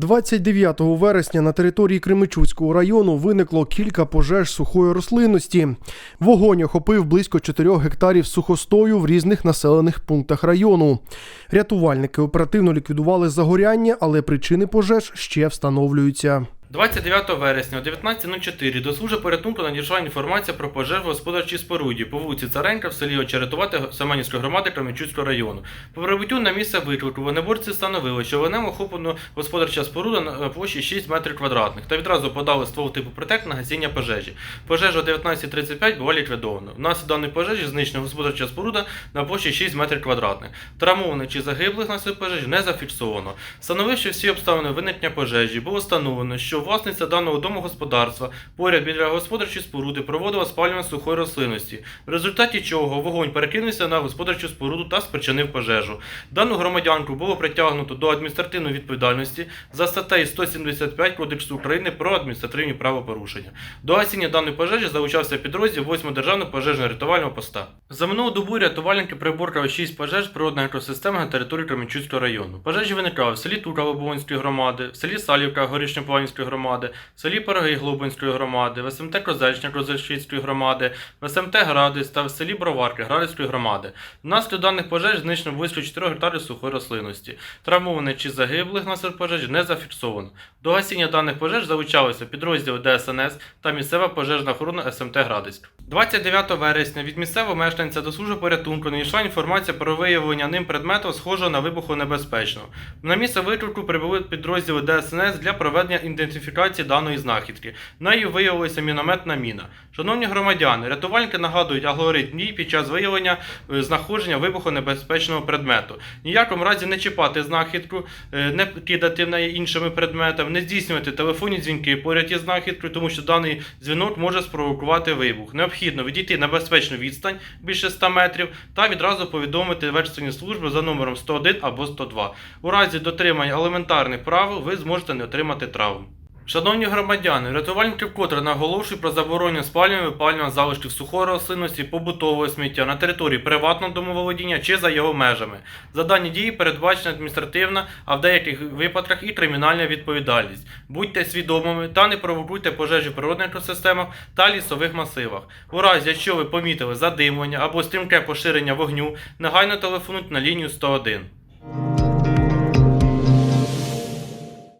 29 вересня на території Кременчуцького району виникло кілька пожеж сухої рослинності. Вогонь охопив близько 4 гектарів сухостою в різних населених пунктах району. Рятувальники оперативно ліквідували загоряння, але причини пожеж ще встановлюються. 29 вересня о 19.04 до служби порятунку надійшла інформація про пожежу в господарчій споруді по вулиці Царенка в селі Очеретувати Семенівської громади Кременчуцького району. По прибуттю на місце виклику вогнеборці встановили, що вогнем охоплено господарча споруда на площі 6 метрів квадратних та відразу подали ствол типу протек на гасіння пожежі. Пожежа о 19.35 була ліквідована. Внаслідок даної пожежі знищена господарча споруда на площі 6 метрів квадратних. Травмованих чи загиблих наслідок пожежі не зафіксовано. Встановивши всі обставини виникнення пожежі, було встановлено, що власниця даного домогосподарства поряд біля господарчої споруди проводила спалювання сухої рослинності, в результаті чого вогонь перекинувся на господарчу споруду та спричинив пожежу. Дану громадянку було притягнуто до адміністративної відповідальності за статтею 175 Кодексу України про адміністративні правопорушення. До гасіння даної пожежі залучався підрозділ 8 державного пожежно-рятувального поста. За минулу добу рятувальники приборкали 6 пожеж природної екосистеми на території Кременчуцького району. Пожежі виникали в селі Лобовинської громади, в селі Салівка Горішньоплавнської громади, в селі Пироги Глобинської громади, в СМТ Козельщина Козельщицької громади, в СМТ Градис та в селі Броварки Градицької громади. Внаслідок даних пожеж знищено близько 4 гектарів сухої рослинності. Травмованих чи загиблих внаслідок пожежі не зафіксовано. До гасіння даних пожеж залучалися підрозділи ДСНС та місцева пожежна охорона СМТ Градиськ. 29 вересня від місцевого мешканця до служби порятунку надійшла інформація про виявлення ним предмету, схожого на вибухонебезпечного. На місце виклику прибули підрозділи ДСНС для проведення ідентифікації даної знахідки. Нею виявилася мінометна міна. Шановні громадяни, рятувальники нагадують алгоритм дій під час виявлення е, знаходження вибухонебезпечного предмету. Ніякому разі не чіпати знахідку, е, не кидати в неї іншими предметами, не здійснювати телефонні дзвінки поряд із знахідкою, тому що даний дзвінок може спровокувати вибух. Необхідно відійти на безпечну відстань більше 100 метрів та відразу повідомити екстрені служби за номером 101 або 102. У разі дотримання елементарних правил ви зможете не отримати травм. Шановні громадяни, рятувальники вкотре наголошують про заборонення спалювання випалювання залишків сухої рослинності, побутового сміття на території приватного домоволодіння чи за його межами. За дані дії передбачена адміністративна, а в деяких випадках і кримінальна відповідальність. Будьте свідомими та не провокуйте пожежі в природних екосистемах та лісових масивах. У разі, якщо ви помітили задимлення або стрімке поширення вогню, негайно телефонуйте на лінію 101.